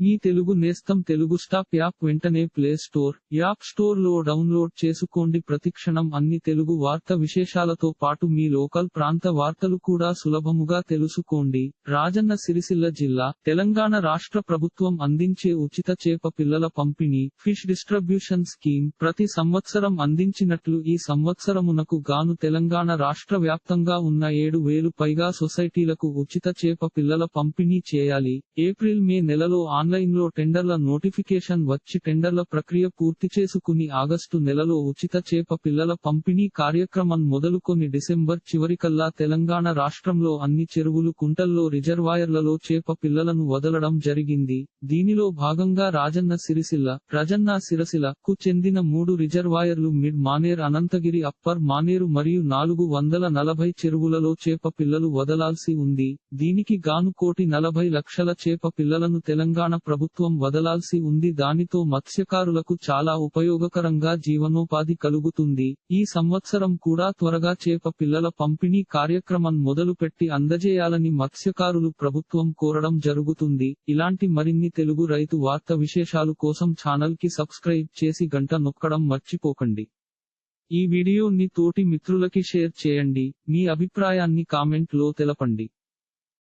మీ తెలుగు నేస్తం Telugu stop app వెంటనే play store app స్టోర్లో డౌన్లోడ్ చేసుకోండి. ప్రతిక్షణం అన్ని తెలుగు వార్త విశేషాలతో పాటు మీ లోకల్ ప్రాంత వార్తలు కూడా సులభముగా తెలుసుకోండి. రాజన్న సిరిసిల్ల జిల్లా తెలంగాణ రాష్ట్ర ప్రభుత్వం అందించే ఉచిత చేప పిల్లల పంపిణీ ఫిష్ డిస్ట్రిబ్యూషన్ స్కీమ్ ప్రతి సంవత్సరం అందించినట్లు ఈ సంవత్సరమునకు గాను తెలంగాణ రాష్ట్ర వ్యాప్తంగా ఉన్న ఏడు వేలు పైగా సొసైటీలకు ఉచిత చేప పిల్లల పంపిణీ చేయాలి. ఏప్రిల్ మే నెలలో ఆన్ ఆన్లైన్లో టెండర్ల నోటిఫికేషన్ వచ్చి టెండర్ల ప్రక్రియ పూర్తి చేసుకుని ఆగస్టు నెలలో ఉచిత చేప పిల్లల పంపిణీ కార్యక్రమం మొదలుకొని డిసెంబర్ చివరికల్లా తెలంగాణ రాష్ట్రంలో అన్ని చెరువులు కుంటల్లో రిజర్వాయర్లలో చేప పిల్లలను వదలడం జరిగింది. దీనిలో భాగంగా రాజన్న సిరిసిల్ల ప్రజన్న సిరసిల కు చెందిన మూడు రిజర్వాయర్లు మిడ్ మానేర్ అనంతగిరి అప్పర్ మానేరు మరియు నాలుగు వందల నలభై చెరువులలో చేప పిల్లలు వదలాల్సి ఉంది. దీనికి గాను కోటి నలభై లక్షల చేప పిల్లలను తెలంగాణ ప్రభుత్వం వదలాల్సి ఉంది. దానితో మత్స్యకారులకు చాలా ఉపయోగకరంగా జీవనోపాధి కలుగుతుంది. ఈ సంవత్సరం కూడా త్వరగా చేప పిల్లల పంపిణీ కార్యక్రమం మొదలుపెట్టి అందజేయాలని మత్స్యకారులు ప్రభుత్వం కోరడం జరుగుతుంది. ఇలాంటి మరిన్ని తెలుగు రైతు వార్త విశేషాలు కోసం ఛానల్కి సబ్స్క్రైబ్ చేసి గంట నొక్కడం మర్చిపోకండి. ఈ వీడియోని తోటి మిత్రులకి షేర్ చేయండి. మీ అభిప్రాయాన్ని కామెంట్లో తెలపండి.